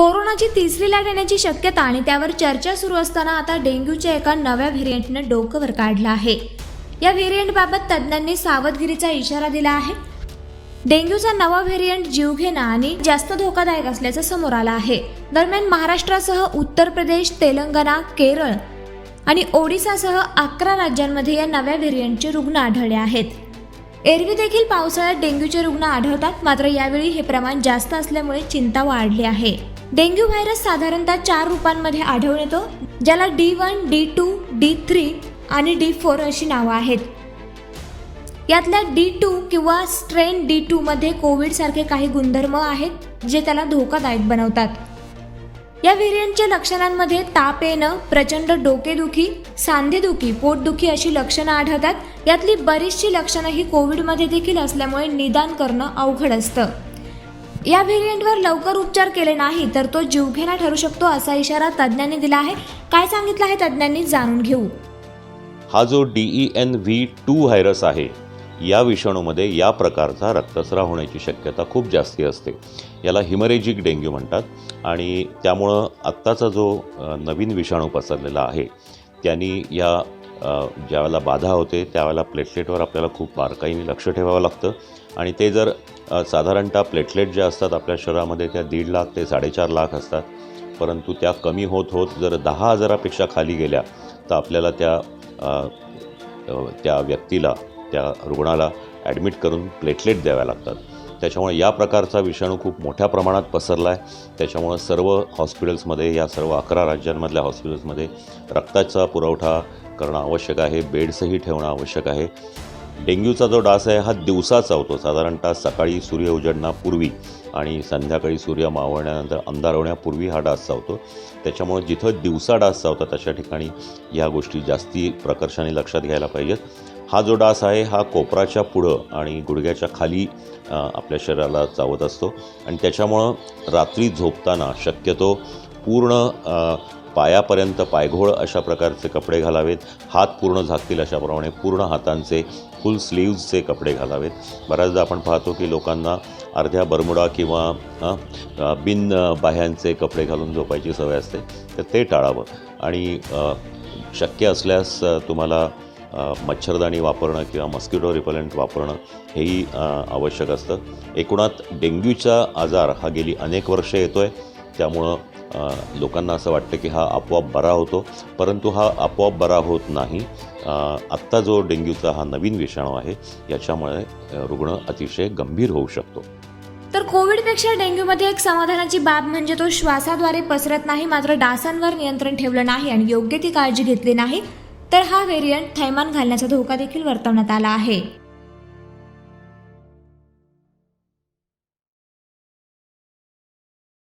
कोरोनाची तिसरी लाट येण्याची शक्यता आणि त्यावर चर्चा सुरू असताना आता डेंग्यूच्या एका नव्या व्हेरियंटनं डोकं वर काढलं आहे. या व्हेरियंटबाबत तज्ज्ञांनी सावधगिरीचा इशारा दिला आहे. डेंग्यूचा नवा व्हेरियंट जीवघेणा आणि जास्त धोकादायक असल्याचं समोर आलं आहे. दरम्यान महाराष्ट्रासह उत्तर प्रदेश तेलंगणा केरळ आणि ओडिसासह अकरा राज्यांमध्ये या नव्या व्हेरियंटचे रुग्ण आढळले आहेत. एरवी देखील पावसाळ्यात डेंग्यूचे रुग्ण आढळतात मात्र यावेळी हे प्रमाण जास्त असल्यामुळे चिंता वाढली आहे. डेंग्यू व्हायरस साधारणतः चार रूपांमध्ये आढळून येतो ज्याला D one D two D three आणि डी फोर अशी नावं आहेत. यातल्या डी टू किंवा स्ट्रेन डी टू मध्ये कोविड सारखे काही गुणधर्म आहेत जे त्याला धोकादायक बनवतात. या व्हेरियंटच्या लक्षणांमध्ये ताप येणं प्रचंड डोकेदुखी सांधेदुखी पोटदुखी अशी लक्षणं आढळतात. यातली बरीचशी लक्षणं ही कोविडमध्ये देखील असल्यामुळे निदान करणं अवघड असतं. या व्हेरियंटवर लवकर उपचार केले नाही तर तो जीवघेणा ठरू शकतो असा इशारा तज्ज्ञांनी दिला आहे. काय सांगितलं आहे तज्ज्ञांनी जाणून घेऊ. हा जो D E N V two virus आहे या विषाणूमध्ये या प्रकारचा रक्तस्राव होण्याची शक्यता खूप जास्ती असते. याला हिमरेजिक डेंग्यू म्हणतात आणि त्यामुळं आत्ताचा जो नवीन विषाणू पसरलेला आहे त्यांनी या ज्यावेळेला बाधा होते त्यावेळेला प्लेटलेटवर आपल्याला खूप बारकाईने लक्ष ठेवावं लागतं. आणि ते जर साधारणतः प्लेटलेट ज्या असतात आपल्या शरीरामध्ये त्या दीड लाख ते साडेचार लाख असतात. परंतु त्या कमी होत होत जर दहा हजारापेक्षा खाली गेल्या तर आपल्याला त्या त्या व्यक्तीला त्या रुग्णाला ॲडमिट करून प्लेटलेट द्याव्या लागतात. त्याच्यामुळे या प्रकारचा विषाणू खूप मोठ्या प्रमाणात पसरला आहे त्याच्यामुळं सर्व हॉस्पिटल्समध्ये या सर्व अकरा राज्यांमधल्या हॉस्पिटल्समध्ये रक्ताचा पुरवठा करणं आवश्यक आहे बेड्सही ठेवणं आवश्यक आहे. डेंग्यूचा जो डास आहे हा दिवसाचा होतो. साधारणतः सकाळी सूर्य उजडण्यापूर्वी आणि संध्याकाळी सूर्य मावळण्यानंतर अंधार होण्यापूर्वी हा डास चावतो त्याच्यामुळे जिथं दिवसा डास चावतात अशा ठिकाणी या गोष्टी जास्ती प्रकर्षाने लक्षात घ्यायला पाहिजेत. हा जो डास आहे हा कोपराच्या पुढं आणि गुडघ्याच्या खाली आपल्या शरीराला चावत असतो. आणि त्याच्यामुळं रात्री झोपताना शक्यतो पूर्ण पायापर्यंत पायघोळ अशा प्रकारचे कपडे घालावेत हात पूर्ण झाकतील अशाप्रमाणे पूर्ण हातांचे फुल स्लीव्जचे कपडे घालावेत. बऱ्याचदा आपण पाहतो की लोकांना अर्ध्या बरमुडा किंवा बिन बाह्यांचे कपडे घालून झोपायची सवय असते तर ते टाळावं. आणि शक्य असल्यास तुम्हाला मच्छरदाणी वापरणं किंवा मस्किटो रिपेलंट वापरणं हेही आवश्यक असतं. एकूणात डेंग्यूचा आजार हा गेली अनेक वर्षे येतो आहे त्यामुळं लोकांना असं वाटतं की हा आपोआप बरा होतो परंतु हा आपोआप बरा होत नाही. आत्ता जो डेंग्यूचा हा नवीन विषाणू आहे याच्यामुळे रुग्ण अतिशय गंभीर होऊ शकतो. तर कोविडपेक्षा डेंग्यूमध्ये एक समाधानाची बाब म्हणजे तो श्वासाद्वारे पसरत नाही मात्र डासांवर नियंत्रण ठेवलं नाही आणि योग्य ती काळजी घेतली नाही तर हा व्हेरियंट थैमान घालण्याचा धोका देखील वर्तवण्यात आला आहे.